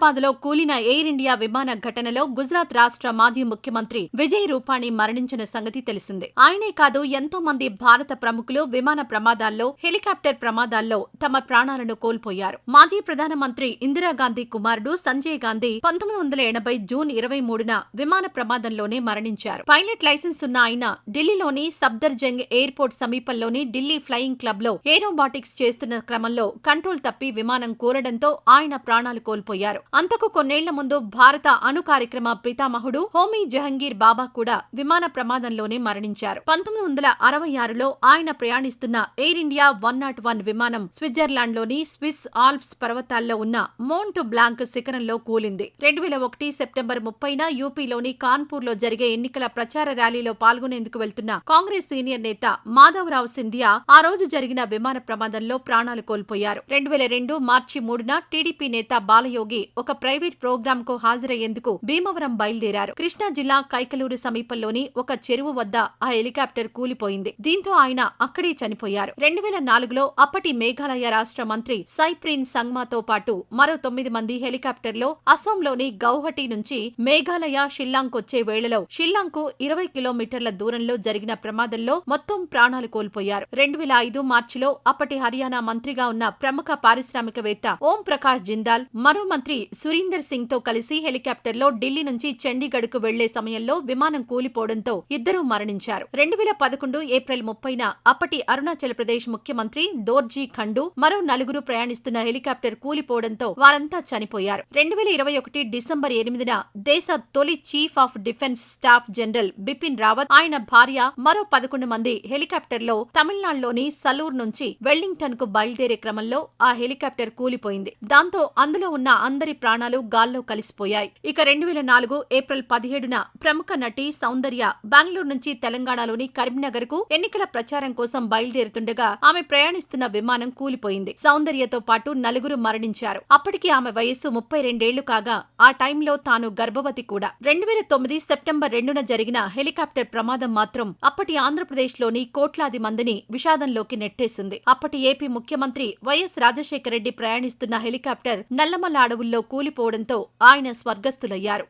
హైదరాబాద్లో కూలిన air India విమాన ఘటనలో గుజరాత్ రాష్ట్ర మాజీ ముఖ్యమంత్రి విజయ్ రూపాణి మరణించిన సంగతి తెలిసిందే. ఆయనే కాదు ఎంతో మంది భారత ప్రముఖులు విమాన ప్రమాదాల్లో హెలికాప్టర్ ప్రమాదాల్లో తమ ప్రాణాలను కోల్పోయారు. మాజీ ప్రధానమంత్రి ఇందిరాగాంధీ కుమారుడు సంజయ్ గాంధీ పంతొమ్మిది వందల ఎనభై జూన్ ఇరవై మూడున విమాన ప్రమాదంలోనే మరణించారు. పైలట్ లైసెన్స్ ఉన్న ఆయన ఢిల్లీలోని సబ్దర్జంగ్ ఎయిర్పోర్ట్ సమీపంలోని ఢిల్లీ ఫ్లయింగ్ క్లబ్లో ఏరోబాటిక్స్ చేస్తున్న క్రమంలో కంట్రోల్ తప్పి విమానం కూలడంతో ఆయన ప్రాణాలు కోల్పోయారు. అంతకు కొన్నేళ్ళ ముందు భారత అణు కార్యక్రమ పితామహుడు హోమీ జహంగీర్ బాబా కూడా విమాన ప్రమాదంలోనే మరణించారు. పంతొమ్మిది వందల అరవై ఆరులో ఆయన ప్రయాణిస్తున్న Air India one nought one విమానం స్విట్జర్లాండ్లోని స్విస్ ఆల్ప్స్ పర్వతాల్లో ఉన్న మోంట్ బ్లాంక్ శిఖరంలో కూలింది. రెండు వేల ఒకటి సెప్టెంబర్ ముప్పైన యూపీలోని కాన్పూర్లో జరిగే ఎన్నికల ప్రచార ర్యాలీలో పాల్గొనేందుకు వెళ్తున్న కాంగ్రెస్ సీనియర్ నేత మాధవరావు సింధియా ఆ రోజు జరిగిన విమాన ప్రమాదంలో ప్రాణాలు కోల్పోయారు. రెండు వేల రెండు మార్చి మూడున టీడీపీ నేత బాలయోగి ఒక ప్రైవేట్ ప్రోగ్రామ్కు హాజరయ్యేందుకు భీమవరం బయలుదేరారు. కృష్ణా జిల్లా కైకలూరు సమీపంలోని ఒక చెరువు వద్ద ఆ హెలికాప్టర్ కూలిపోయింది. దీంతో ఆయన అక్కడే చనిపోయారు. రెండు వేల నాలుగులో అప్పటి మేఘాలయ రాష్ట్ర మంత్రి సైప్రిన్ సంగ్మాతో పాటు మరో తొమ్మిది మంది హెలికాప్టర్లో అసోంలోని గౌహటి నుంచి మేఘాలయ షిల్లాంగ్ వచ్చే వేళలో షిల్లాంగ్కు ఇరవై కిలోమీటర్ల దూరంలో జరిగిన ప్రమాదంలో మొత్తం ప్రాణాలు కోల్పోయారు. రెండు వేల ఐదు మార్చిలో అప్పటి హర్యానా మంత్రిగా ఉన్న ప్రముఖ పారిశ్రామికవేత్త ఓం ప్రకాష్ జిందాల్ మరో మంత్రి సురీందర్ సింగ్తో కలిసి హెలికాప్టర్లో ఢిల్లీ నుంచి చండీగఢ్కు వెళ్ళే సమయంలో విమానం కూలిపోవడంతో ఇద్దరూ మరణించారు. రెండు వేల పదకొండు ఏప్రిల్ ముప్పైన అప్పటి అరుణాచల్ ప్రదేశ్ ముఖ్యమంత్రి దోర్జీ ఖండు మరో నలుగురు ప్రయాణిస్తున్న హెలికాప్టర్ కూలిపోవడంతో వారంతా చనిపోయారు. రెండు వేల ఇరవై ఒకటి డిసెంబర్ ఎనిమిదిన దేశ తొలి chief of defence staff general Bipin Rawat ఆయన భార్య మరో పదకొండు మంది హెలికాప్టర్లో తమిళనాడులోని సలూర్ నుంచి వెల్లింగ్టన్కు బయలుదేరే క్రమంలో ఆ హెలికాప్టర్ కూలిపోయింది. దాంతో అందులో ఉన్న అందరి ప్రాణాలు గాల్లో కలిసిపోయాయి. ఇక రెండు వేల నాలుగు ఏప్రిల్ పదిహేడున ప్రముఖ నటి సౌందర్య బెంగళూరు నుంచి తెలంగాణలోని కరీంనగర్కు ఎన్నికల ప్రచారం కోసం బయలుదేరుతుండగా ఆమె ప్రయాణిస్తున్న విమానం కూలిపోయింది. సౌందర్యతో పాటు నలుగురు మరణించారు. అప్పటికి ఆమె వయస్సు ముప్పై రెండేళ్ళు కాగా ఆ టైంలో తాను గర్భవతి కూడా. రెండు వేల తొమ్మిది సెప్టెంబర్ రెండున జరిగిన హెలికాప్టర్ ప్రమాదం మాత్రం అప్పటి ఆంధ్రప్రదేశ్లోని కోట్లాది మందిని విషాదంలోకి నెట్టేసింది. అప్పటి ఏపీ ముఖ్యమంత్రి వైఎస్ రాజశేఖర రెడ్డి ప్రయాణిస్తున్న హెలికాప్టర్ నల్లమల్ల అడవుల్లో కూలిపోవడంతో ఆయన స్వర్గస్థులయ్యారు.